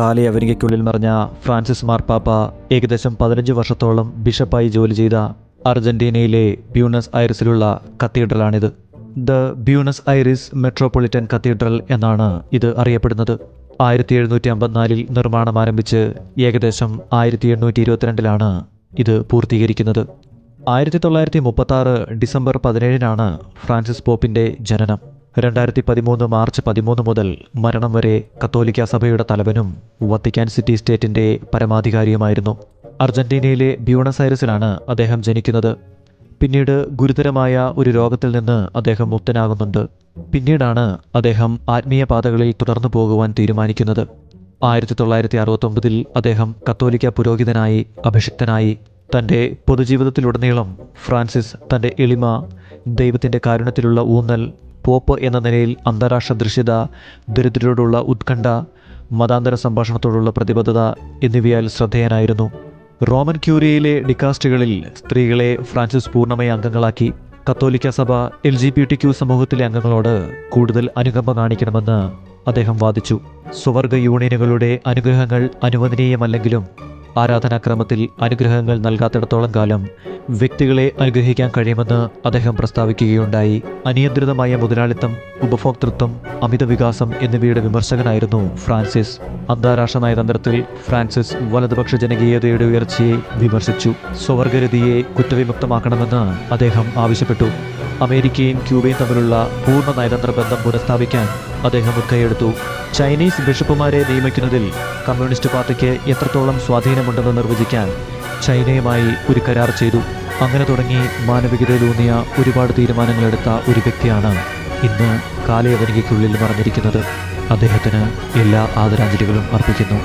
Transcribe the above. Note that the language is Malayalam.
കാലയവനികയ്ക്കുള്ളിൽ മറിഞ്ഞ ഫ്രാൻസിസ് മാർപ്പാപ്പ ഏകദേശം പതിനഞ്ച് വർഷത്തോളം ബിഷപ്പായി ജോലി ചെയ്ത അർജന്റീനയിലെ ബ്യൂണസ് ഐറിസിലുള്ള കത്തീഡ്രലാണിത്. The Buenos Aires metropolitan cathedral എന്നാണ് ഇത് അറിയപ്പെടുന്നത്. ആയിരത്തി എഴുന്നൂറ്റി അമ്പത്തിനാലിൽ നിർമ്മാണം ആരംഭിച്ച് ഏകദേശം ആയിരത്തി എണ്ണൂറ്റി ഇരുപത്തിരണ്ടിലാണ് ഇത് പൂർത്തീകരിക്കുന്നത്. ആയിരത്തി തൊള്ളായിരത്തി മുപ്പത്തി ഡിസംബർ പതിനേഴിനാണ് ഫ്രാൻസിസ് പോപ്പിന്റെ ജനനം. രണ്ടായിരത്തി പതിമൂന്ന് മാർച്ച് പതിമൂന്ന് മുതൽ മരണം വരെ കത്തോലിക്ക സഭയുടെ തലവനും വത്തിക്കാൻ സിറ്റി സ്റ്റേറ്റിന്റെ പരമാധികാരിയുമായിരുന്നു. അർജന്റീനയിലെ ബ്യൂണസ് ഐറിസിലാണ് അദ്ദേഹം ജനിക്കുന്നത്. പിന്നീട് ഗുരുതരമായ ഒരു രോഗത്തിൽ നിന്ന് അദ്ദേഹം മുക്തനാകുന്നുണ്ട്. പിന്നീടാണ് അദ്ദേഹം ആത്മീയ പാതകളിൽ തുടർന്നു പോകുവാൻ തീരുമാനിക്കുന്നത്. ആയിരത്തി തൊള്ളായിരത്തി അറുപത്തൊമ്പതിൽ അദ്ദേഹം കത്തോലിക്ക പുരോഹിതനായി അഭിഷിക്തനായി തന്റെ പൊതുജീവിതത്തിലുടനീളം ഫ്രാൻസിസ് തന്റെ എളിമ ദൈവത്തിന്റെ കാരുണ്യത്തിലുള്ള ഊന്നൽ പോപ്പ് എന്ന നിലയിൽ അന്താരാഷ്ട്ര ദൃശ്യത ദരിദ്രരോടുള്ള ഉത്കണ്ഠ മതാന്തര സംഭാഷണത്തോടുള്ള പ്രതിബദ്ധത എന്നിവയാൽ ശ്രദ്ധേയനായിരുന്നു. റോമൻ ക്യൂരിയയിലെ ഡിക്കാസ്റ്റുകളിൽ സ്ത്രീകളെ ഫ്രാൻസിസ് പൂർണമായി അംഗങ്ങളാക്കി. കത്തോലിക്ക സഭ L G B T Q സമൂഹത്തിലെ അംഗങ്ങളോട് കൂടുതൽ അനുകമ്പ കാണിക്കണമെന്ന് അദ്ദേഹം വാദിച്ചു. സ്വവർഗ യൂണിയനുകളുടെ അനുഗ്രഹങ്ങൾ അനുവദനീയമല്ലെങ്കിലും ആരാധനാക്രമത്തിൽ അനുഗ്രഹങ്ങൾ നൽകാത്തിടത്തോളം കാലം വ്യക്തികളെ അനുഗ്രഹിക്കാൻ കഴിയുമെന്ന് അദ്ദേഹം പ്രസ്താവിക്കുകയുണ്ടായി. അനിയന്ത്രിതമായ മുതലാളിത്തം ഉപഭോക്തൃത്വം അമിത വികാസം എന്നിവയുടെ വിമർശകനായിരുന്നു ഫ്രാൻസിസ്. അന്താരാഷ്ട്ര നയതന്ത്രത്തിൽ ഫ്രാൻസിസ് വലതുപക്ഷ ജനകീയതയുടെ ഉയർച്ചയെ വിമർശിച്ചു. സ്വവർഗരതിയെ കുറ്റവിമുക്തമാക്കണമെന്ന് അദ്ദേഹം ആവശ്യപ്പെട്ടു. അമേരിക്കയും ക്യൂബയും തമ്മിലുള്ള പൂർണ നയതന്ത്ര ബന്ധം പുനഃസ്ഥാപിക്കാൻ അദ്ദേഹം മുൻകൈയെടുത്തു ചൈനീസ് ബിഷപ്പുമാരെ നിയമിക്കുന്നതിൽ കമ്മ്യൂണിസ്റ്റ് പാർട്ടിക്ക് എത്രത്തോളം സ്വാധീനമുണ്ടെന്ന് നിർവചിക്കാൻ ചൈനയുമായി ഒരു കരാർ ചെയ്തു. അങ്ങനെ തുടങ്ങി മാനവികതയിലൂന്നിയ ഒരുപാട് തീരുമാനങ്ങളെടുത്ത ഒരു വ്യക്തിയാണ് ഇന്ന് കാലയവനികയ്ക്കുള്ളിൽ മറഞ്ഞിരിക്കുന്നത് അദ്ദേഹത്തിന് എല്ലാ ആദരാഞ്ജലികളും അർപ്പിക്കുന്നു.